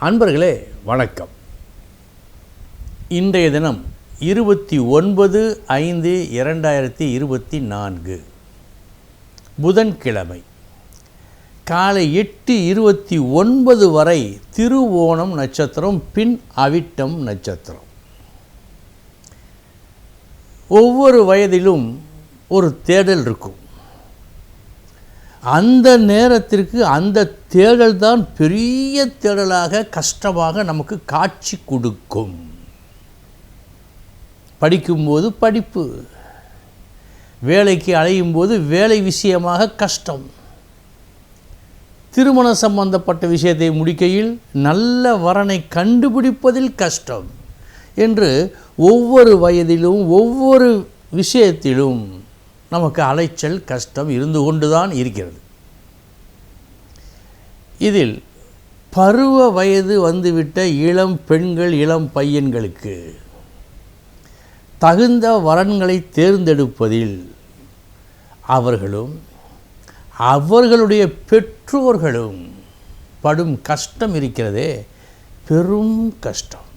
அன்பர்களே வணக்கம். இன்றைய தினம் இருபத்தி ஒன்பது ஐந்து இரண்டாயிரத்தி இருபத்தி நான்கு. புதன்கிழமை. காலை எட்டு இருபத்தி ஒன்பது வரை திருவோணம் நட்சத்திரம் பின் அவிட்டம் நட்சத்திரம். ஒவ்வொரு வயதிலும் ஒரு தேடல் இருக்கும். அந்த நேரத்திற்கு அந்த தேடல் தான் பெரிய தேடலாக கஷ்டமாக நமக்கு காட்சி கொடுக்கும். படிக்கும்போது படிப்பு. வேலைக்கு அலையும் போது வேலை விஷயமாக கஷ்டம். திருமணம் சம்பந்தப்பட்ட விஷயத்தை முடிக்கையில் நல்ல வரனை கண்டுபிடிப்பதில் கஷ்டம். என்று ஒவ்வொரு வயதிலும் ஒவ்வொரு விஷயத்திலும் நமக்கு அலைச்சல் கஷ்டம் இருந்து கொண்டு தான் இருக்கிறது. இதில் பருவ வயது வந்துவிட்ட இளம் பெண்கள் இளம் பையன்களுக்கு தகுந்த வரன்களை தேர்ந்தெடுப்பதில் அவர்களும் அவர்களுடைய பெற்றோர்களும் படும் கஷ்டம் இருக்கிறதே பெரும் கஷ்டம்.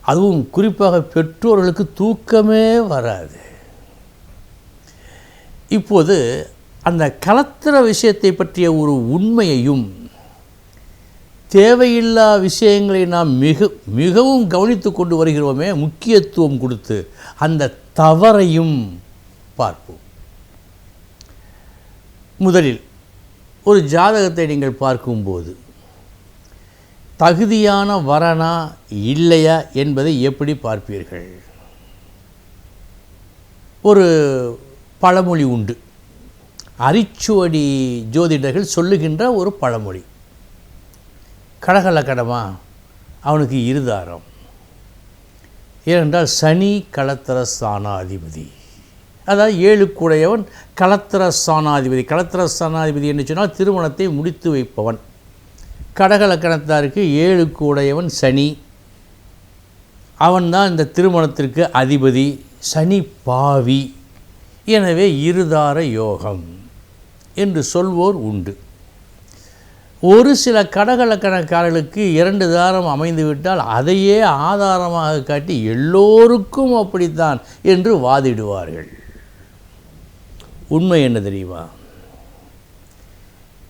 அதுவும் குறிப்பாக பெற்றோர்களுக்கு தூக்கமே வராது. இப்போது அந்த கலத்திர விஷயத்தை பற்றிய ஒரு உண்மையையும் தேவையில்லா விஷயங்களை நாம் மிக மிகவும் கவனித்து கொண்டு வருகிறோமே முக்கியத்துவம் கொடுத்து அந்த தவறையும் பார்ப்போம். முதலில் ஒரு ஜாதகத்தை நீங்கள் பார்க்கும்போது தகுதியான வரனா இல்லையா என்பதை எப்படி பார்ப்பீர்கள்? ஒரு பழமொழி உண்டு. அரிச்சுவடி ஜோதிடர்கள் சொல்லுகின்ற ஒரு பழமொழி. கடகலக்கடமா அவனுக்கு இருதாரம். ஏனென்றால் சனி களத்திர ஸ்தானாதிபதி அதாவது ஏழு கூடையவன் களத்திர ஸ்தானாதிபதி களத்திர ஸ்தானாதிபதி என்று சொன்னால் திருமணத்தை முடித்து வைப்பவன். கடகலக்கணத்தாருக்கு ஏழு கூடையவன் சனி. அவன்தான் இந்த திருமணத்திற்கு அதிபதி. சனி பாவி. எனவே இருதார யோகம் என்று சொல்வோர் உண்டு. ஒரு சில கடகலக்கணக்காரர்களுக்கு இரண்டு தாரம் அமைந்துவிட்டால் அதையே ஆதாரமாக காட்டி எல்லோருக்கும் அப்படித்தான் என்று வாதிடுவார்கள். உண்மை என்ன தெரியுமா?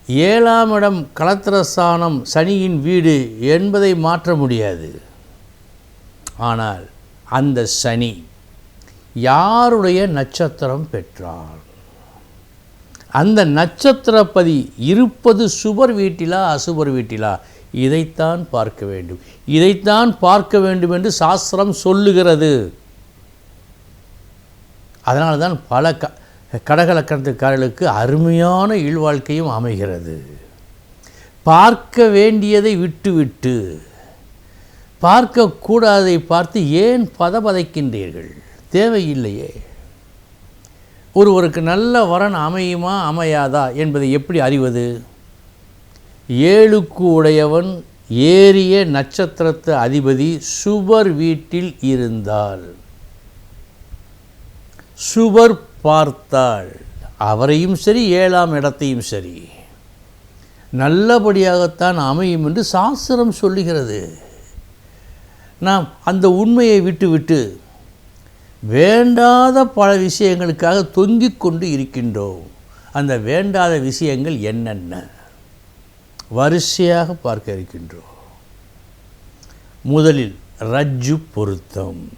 ஏழாம் இடம் களத்திரஸ்தானம் சனியின் வீடு என்பதை மாற்ற முடியாது. ஆனால் அந்த சனி யாருடைய நட்சத்திரம் பெற்றார்? அந்த நட்சத்திரப்பதி இருப்பது சுபர் வீட்டிலா அசுபர் வீட்டிலா? இதைத்தான் பார்க்க வேண்டும். இதைத்தான் பார்க்க வேண்டும் என்று சாஸ்திரம் சொல்லுகிறது. அதனால தான் பல க கடகலக்கணத்துக்காரர்களுக்கு அருமையான இல்வாழ்க்கையும் அமைகிறது. பார்க்க வேண்டியதை விட்டுவிட்டு பார்க்கக்கூடாததை பார்த்து ஏன் பதபதைக்கின்றீர்கள்? தேவையில்லையே. ஒருவருக்கு நல்ல வரன் அமையுமா அமையாதா என்பதை எப்படி அறிவது? ஏழுக்கு உடையவன் ஏறிய நட்சத்திரத்து அதிபதி சுபர் வீட்டில் இருந்தால் சுபர் பார்த்தாள். அவரையும் சரி ஏழாம் இடத்தையும் சரி. நல்லபடியாகத்தான் அமையும் என்று சாஸ்திரம் சொல்லுகிறது. நாம் அந்த உண்மையை விட்டுவிட்டு வேண்டாத பல விஷயங்களுக்காக தொங்கிக் கொண்டு இருக்கின்றோம். அந்த வேண்டாத விஷயங்கள் என்னென்ன? வரிசையாக பார்க்க இருக்கின்றோம். முதலில் ரஜ்ஜு பொருத்தம்.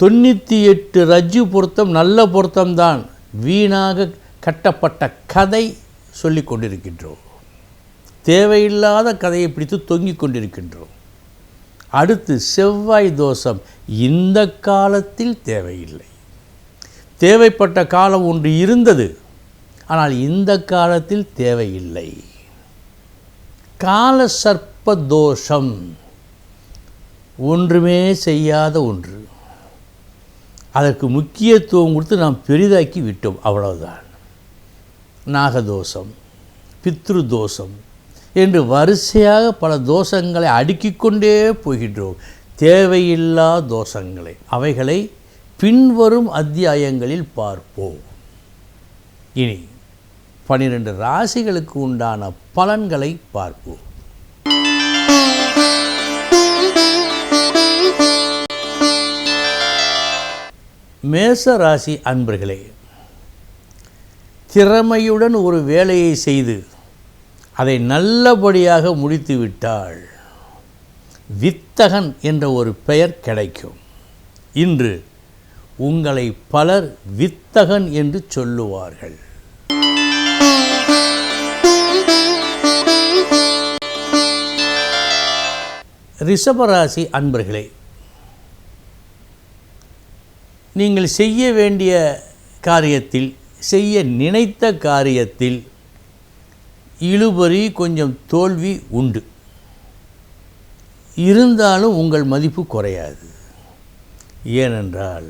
தொண்ணூற்றி எட்டு ரஜ்ஜு பொருத்தம் நல்ல பொருத்தம்தான். வீணாக கட்டப்பட்ட கதை சொல்லி கொண்டிருக்கின்றோம். தேவையில்லாத கதையை பிடித்து தொங்கிக் கொண்டிருக்கின்றோம். அடுத்து செவ்வாய் தோஷம் இந்த காலத்தில் தேவையில்லை. தேவைப்பட்ட காலம் ஒன்று இருந்தது ஆனால் இந்த காலத்தில் தேவையில்லை. கால சர்ப்ப தோஷம் ஒன்றுமே செய்யாத ஒன்று. அதற்கு முக்கியத்துவம் கொடுத்து நாம் பெரிதாக்கி விட்டோம் அவ்வளவுதான். நாகதோஷம் பித்ரு தோஷம் என்று வரிசையாக பல தோஷங்களை அடுக்கிக்கொண்டே போகின்றோம். தேவையில்லா தோஷங்களை அவைகளை பின்வரும் அத்தியாயங்களில் பார்ப்போம். இனி பனிரெண்டு ராசிகளுக்கு உண்டான பலன்களை பார்ப்போம். மேச ராசி அன்பர்களே திறமையுடன் ஒரு வேலையை செய்து அதை நல்லபடியாக முடித்து விட்டால் வித்தகன் என்ற ஒரு பெயர் கிடைக்கும். இன்று உங்களை பலர் வித்தகன் என்று சொல்லுவார்கள். ரிஷபராசி அன்பர்களே நீங்கள் செய்ய வேண்டிய காரியத்தில் செய்ய நினைத்த காரியத்தில் இழுபறி கொஞ்சம் தோல்வி உண்டு. இருந்தாலும் உங்கள் மதிப்பு குறையாது. ஏனென்றால்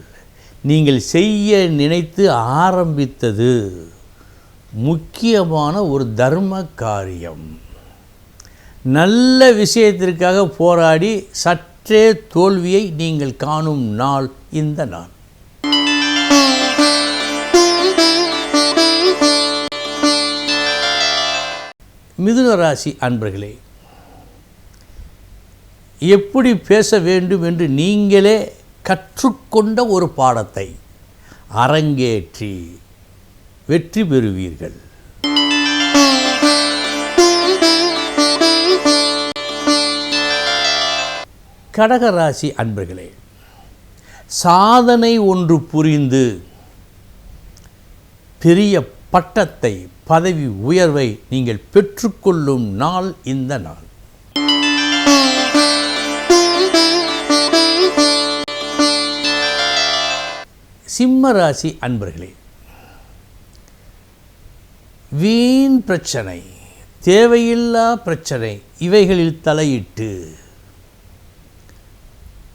நீங்கள் செய்ய நினைத்து ஆரம்பித்தது முக்கியமான ஒரு தர்ம காரியம். நல்ல விஷயத்திற்காக போராடி சற்றே தோல்வியை நீங்கள் காணும் நாள் இந்த நாள். மிதுன ராசி அன்பர்களே எப்படி பேச வேண்டும் என்று நீங்களே கற்றுக்கொண்ட ஒரு பாடத்தை அரங்கேற்றி வெற்றி பெறுவீர்கள். கடகராசி அன்பர்களே சாதனை ஒன்று புரிந்து பெரிய பட்டத்தை பதவி உயர்வை நீங்கள் பெற்றுக்கொள்ளும் நாள் இந்த நாள். சிம்ம ராசி அன்பர்களே வீண் பிரச்சனை தேவையில்லா பிரச்சனை இவைகளில் தலையிட்டு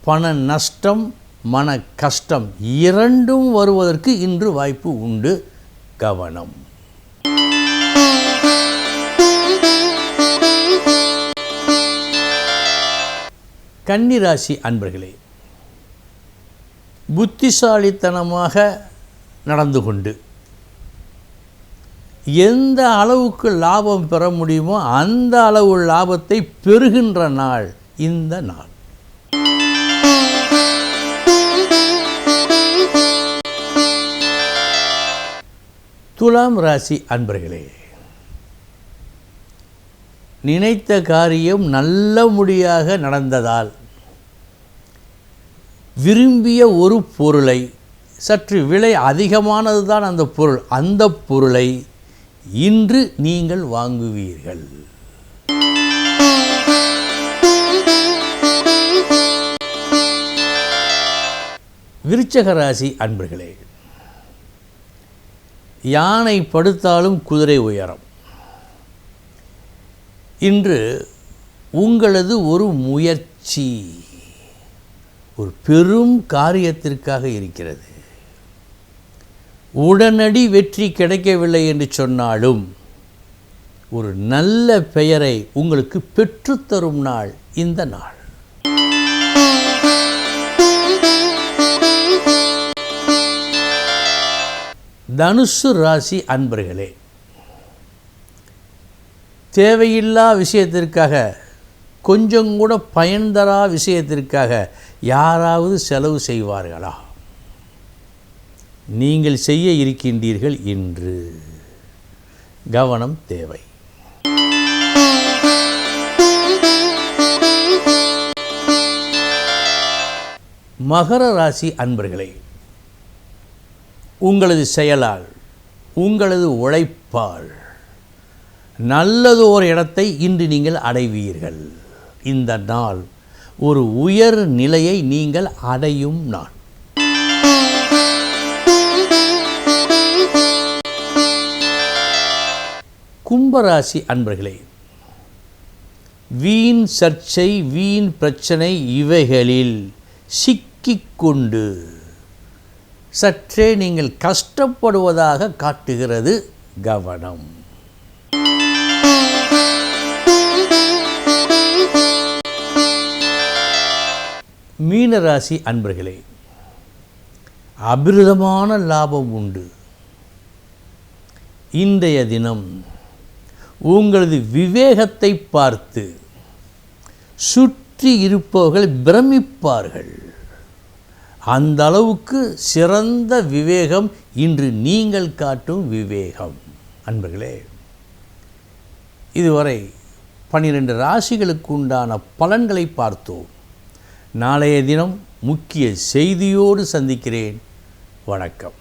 பண நஷ்டம் மன கஷ்டம் இரண்டும் வருவதற்கு இன்று வாய்ப்பு உண்டு. கவனம். கன்னிராசி அன்பர்களே புத்திசாலித்தனமாக நடந்து கொண்டு எந்த அளவுக்கு லாபம் பெற முடியுமோ அந்த அளவு லாபத்தை பெறுகின்ற நாள் இந்த நாள். துலாம் ராசி அன்பர்களே நினைத்த காரியம் நல்ல முடியாக நடந்ததால் விரும்பிய ஒரு பொருளை சற்று விலை அதிகமானது தான் அந்த பொருள் அந்த பொருளை இன்று நீங்கள் வாங்குவீர்கள். விருச்சக ராசி அன்பர்களே யானை படுத்தாலும் குதிரை உயரம். இன்று உங்களது ஒரு முயற்சி ஒரு பெரும் காரியத்திற்காக இருக்கிறது. உடனடி வெற்றி கிடைக்கவில்லை என்று சொன்னாலும் ஒரு நல்ல பெயரை உங்களுக்கு பெற்றுத்தரும் நாள் இந்த நாள். தனுசு ராசி அன்பர்களே தேவையில்லா விஷயத்திற்காக கொஞ்சம் கூட பயன் தரா விஷயத்திற்காக யாராவது செலவு செய்வார்களா? நீங்கள் செய்ய இருக்கின்றீர்கள் இன்று. கவனம் தேவை. மகர ராசி அன்பர்களே உங்களது செயலால் உங்களது உழைப்பால். நல்லது ஒரு இடத்தை இன்று நீங்கள் அடைவீர்கள். இந்த நாள் ஒரு உயர் நிலையை நீங்கள் அடையும் நாள். கும்பராசி அன்பர்களே வீண் சர்ச்சை வீண் பிரச்சனை இவைகளில் சிக்கிக்கொண்டு சற்றே நீங்கள் கஷ்டப்படுவதாக காட்டுகிறது கவனம். மீனராசி அன்பர்களே அபிரதமான லாபம் உண்டு. இன்றைய தினம் உங்களது விவேகத்தை பார்த்து சுற்றி இருப்பவர்கள் பிரமிப்பார்கள். அந்த அளவுக்கு சிறந்த விவேகம் இன்று நீங்கள் காட்டும் விவேகம். அன்பர்களே இதுவரை பன்னிரண்டு ராசிகளுக்கு உண்டான பலன்களை பார்த்தோம். நாளைய தினம் முக்கிய செய்தியோடு சந்திக்கிறேன். வணக்கம்.